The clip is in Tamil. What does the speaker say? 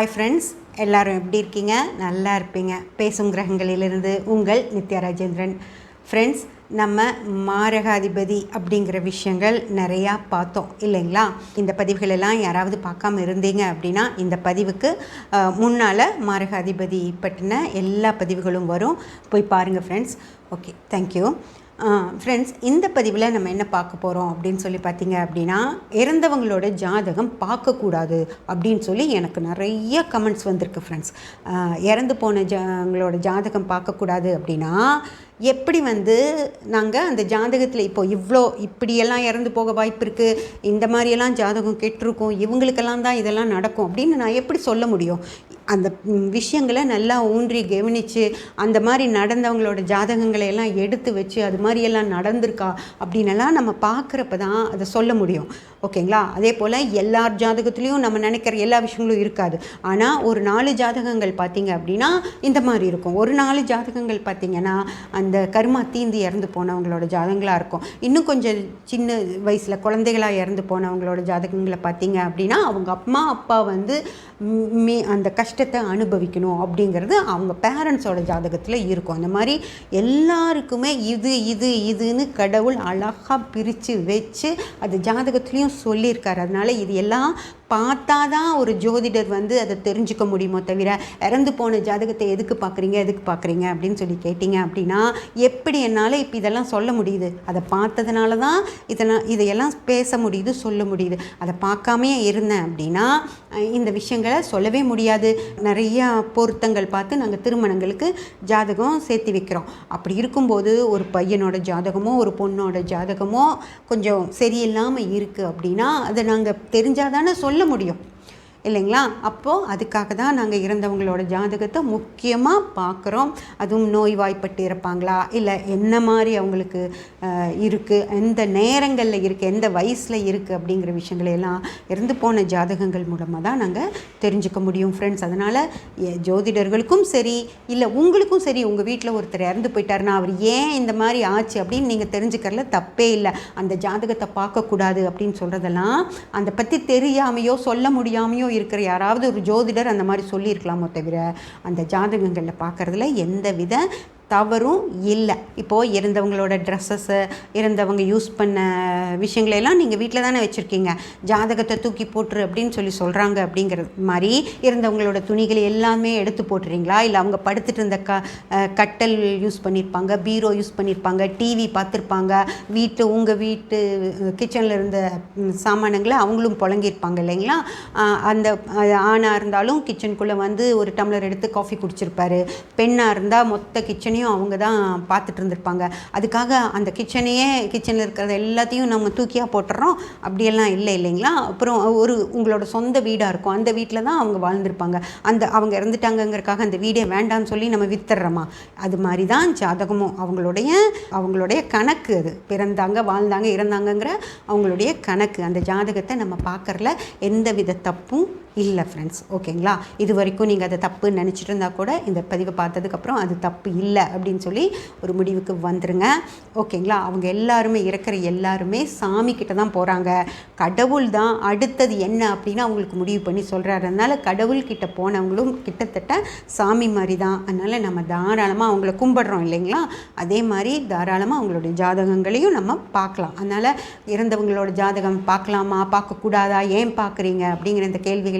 ஹாய் ஃப்ரெண்ட்ஸ் எல்லோரும் எப்படி இருக்கீங்க? நல்லா இருப்பீங்க. பேசும் கிரகங்களிலிருந்து உங்கள் நித்யா ராஜேந்திரன். ஃப்ரெண்ட்ஸ் நம்ம மாரகாதிபதி அப்படிங்கிற விஷயங்கள் நிறையா பார்த்தோம் இல்லைங்களா? இந்த பதிவுகளெல்லாம் யாராவது பார்க்காம இருந்தீங்க அப்படின்னா இந்த பதிவுக்கு முன்னால் மாரகாதிபதி பற்றின எல்லா பதிவுகளும் வரும். போய் பாருங்கள் ஃப்ரெண்ட்ஸ் ஓகே தேங்க்யூ ஃப்ரெண்ட்ஸ் இந்த பதிவில் நம்ம என்ன பார்க்க போகிறோம் அப்படின்னு சொல்லி பார்த்தீங்க அப்படின்னா இறந்தவங்களோட ஜாதகம் பார்க்கக்கூடாது அப்படின்னு சொல்லி எனக்கு நிறைய கமெண்ட்ஸ் வந்திருக்கு ஃப்ரெண்ட்ஸ் இறந்து போன ஜங்களோட ஜாதகம் பார்க்கக்கூடாது அப்படின்னா எப்படி வந்து நாங்கள் அந்த ஜாதகத்தில் இப்போ இவ்வளோ இப்படியெல்லாம் இறந்து போக வாய்ப்பு இருக்குது இந்த மாதிரியெல்லாம் ஜாதகம் கெட்டிருக்கும் இவங்களுக்கெல்லாம் தான் இதெல்லாம் நடக்கும் அப்படின்னு நான் எப்படி சொல்ல முடியும்? அந்த விஷயங்களை நல்லா ஊன்றி கவனித்து அந்த மாதிரி நடந்தவங்களோட ஜாதகங்களை எல்லாம் எடுத்து வச்சு அது மாதிரியெல்லாம் நடந்திருக்கா அப்படின்னெல்லாம் நம்ம பார்க்குறப்ப தான் அதை சொல்ல முடியும். ஓகேங்களா? அதே போல் எல்லார் ஜாதகத்துலேயும் நம்ம நினைக்கிற எல்லா விஷயங்களும் இருக்காது. ஆனால் ஒரு நாலு ஜாதகங்கள் பார்த்தீங்க அப்படின்னா இந்த மாதிரி இருக்கும். ஒரு நாலு ஜாதகங்கள் பார்த்தீங்கன்னா அந்த கருமா தீந்து இறந்து போனவங்களோட ஜாதகங்களாக இருக்கும். இன்னும் கொஞ்சம் சின்ன வயசில் குழந்தைகளாக இறந்து போனவங்களோட ஜாதகங்களை பார்த்தீங்க அப்படின்னா அவங்க அம்மா அப்பா வந்து மீ அந்த கஷ்டத்தை அனுபவிக்கணும் அப்படிங்கிறது அவங்க பேரண்ட்ஸோட ஜாதகத்தில் இருக்கும். அந்த மாதிரி எல்லாருக்குமே இது இது இதுன்னு கடவுள் அழகாக பிரித்து வச்சு அது ஜாதகத்துலேயும் சொல்லியிருக்காரு. அதனால இது எல்லாம் பார்த்தா தான் ஒரு ஜோதிடர் வந்து அதை தெரிஞ்சுக்க முடியுமோ தவிர இறந்து போன ஜாதகத்தை எதுக்கு பார்க்குறீங்க எதுக்கு பார்க்குறீங்க அப்படின்னு சொல்லி கேட்டிங்க அப்படின்னா எப்படி என்னால் இப்போ இதெல்லாம் சொல்ல முடியுது? அதை பார்த்ததுனால தான் இதெல்லாம் இதையெல்லாம் பேச முடியுது சொல்ல முடியுது. அதை பார்க்காமையே இருந்தேன் அப்படின்னா இந்த விஷயங்களை சொல்லவே முடியாது. நிறைய பொருத்தங்கள் பார்த்து நாங்கள் திருமணங்களுக்கு ஜாதகம் சேர்த்து வைக்கிறோம். அப்படி இருக்கும்போது ஒரு பையனோட ஜாதகமோ ஒரு பொண்ணோட ஜாதகமோ கொஞ்சம் சரியில்லாமல் இருக்குது அப்படின்னா அதை நாங்கள் தெரிஞ்சால் தானே சொல்ல முடியும். இல்லைங்களா? அப்போது அதுக்காக தான் நாங்கள் இறந்தவங்களோட ஜாதகத்தை முக்கியமாக பார்க்குறோம். அதுவும் நோய்வாய்ப்பட்டு இருப்பாங்களா இல்லை என்ன மாதிரி அவங்களுக்கு இருக்குது எந்த நேரங்களில் இருக்குது எந்த வயசில் இருக்குது அப்படிங்கிற விஷயங்களையெல்லாம் இறந்து போன ஜாதகங்கள் மூலமாக தான் நாங்கள் தெரிஞ்சுக்க முடியும் ஃப்ரெண்ட்ஸ் அதனால் ஜோதிடர்களுக்கும் சரி இல்லை உங்களுக்கும் சரி உங்கள் வீட்டில் ஒருத்தர் இறந்து போயிட்டாருன்னா அவர் ஏன் இந்த மாதிரி ஆச்சு அப்படின்னு நீங்கள் தெரிஞ்சுக்கிறதுல தப்பே இல்லை. அந்த ஜாதகத்தை பார்க்கக்கூடாது அப்படின்னு சொல்கிறதெல்லாம் அதை பற்றி தெரியாமையோ சொல்ல முடியாமையோ இருக்கிற யாராவது ஒரு ஜோதிடர் அந்த மாதிரி சொல்லியிருக்கலாமோ தவிர அந்த ஜாதகங்களில் பார்க்குறதுல எந்த வித தவறும் இல்லை. இப்போது இறந்தவங்களோட ட்ரெஸ்ஸஸ்ஸு இறந்தவங்க யூஸ் பண்ண விஷயங்களையெல்லாம் நீங்கள் வீட்டில் தானே வச்சுருக்கீங்க. ஜாதகத்தை தூக்கி போட்டுரு அப்படின்னு சொல்லி சொல்கிறாங்க அப்படிங்கிறது மாதிரி இருந்தவங்களோட துணிகளை எல்லாமே எடுத்து போட்டுறீங்களா? இல்லை அவங்க படுத்துட்டு இருந்த க கட்டல் யூஸ் பண்ணியிருப்பாங்க பீரோ யூஸ் பண்ணியிருப்பாங்க டிவி பார்த்துருப்பாங்க வீட்டு உங்கள் வீட்டு கிச்சனில் இருந்த சாமானங்களை அவங்களும் புழங்கியிருப்பாங்க இல்லைங்களா? அந்த ஆணாக இருந்தாலும் கிச்சனுக்குள்ளே வந்து ஒரு டம்ளர் எடுத்து காஃபி குடிச்சிருப்பாரு. பெண்ணாக இருந்தால் மொத்த கிச்சனையும் அவங்க தான் பார்த்துட்டு இருந்திருப்பாங்க. அதுக்காக அந்த கிச்சனையே கிச்சனில் இருக்கிறத எல்லாத்தையும் நம்ம தூக்கியாக போட்டுறோம். அப்படியெல்லாம் இல்லை இல்லைங்களா? அப்புறம் ஒரு உங்களோட சொந்த வீடாக இருக்கும். அந்த வீட்டில் தான் அவங்க வாழ்ந்திருப்பாங்க. அந்த அவங்க இறந்துட்டாங்கங்கிறக்காக அந்த வீடே வேண்டாம்னு சொல்லி நம்ம வித்துடுறோமா? அது மாதிரி தான் ஜாதகமும் அவங்களுடைய அவங்களுடைய கணக்கு அது. பிறந்தாங்க வாழ்ந்தாங்க இறந்தாங்கங்கிற அவங்களுடைய கணக்கு. அந்த ஜாதகத்தை நம்ம பார்க்கறல எந்த வித தப்பும் இல்லை ஃப்ரெண்ட்ஸ் ஓகேங்களா இது வரைக்கும் நீங்கள் அதை தப்புன்னு நினச்சிட்டு இருந்தால் கூட இந்த பதிவை பார்த்ததுக்கப்புறம் அது தப்பு இல்லை அப்படின்னு சொல்லி ஒரு முடிவுக்கு வந்துருங்க. ஓகேங்களா அவங்க எல்லாருமே இருக்கிற எல்லாருமே சாமி கிட்ட தான் போகிறாங்க கடவுள் தான் அடுத்தது என்ன அப்படின்னு அவங்களுக்கு முடிவு பண்ணி சொல்கிறாரு அதனால் கடவுள்கிட்ட போனவங்களும் கிட்டத்தட்ட சாமி மாதிரி தான். அதனால் நம்ம தாராளமாக அவங்கள கும்பிடுறோம் இல்லைங்களா? அதே மாதிரி தாராளமாக அவங்களுடைய ஜாதகங்களையும் நம்ம பார்க்கலாம். அதனால் இறந்தவங்களோட ஜாதகம் பார்க்கலாமா? பார்க்கக்கூடாதா? ஏன் பார்க்குறீங்க? அப்படிங்கிற இந்த கேள்விகள்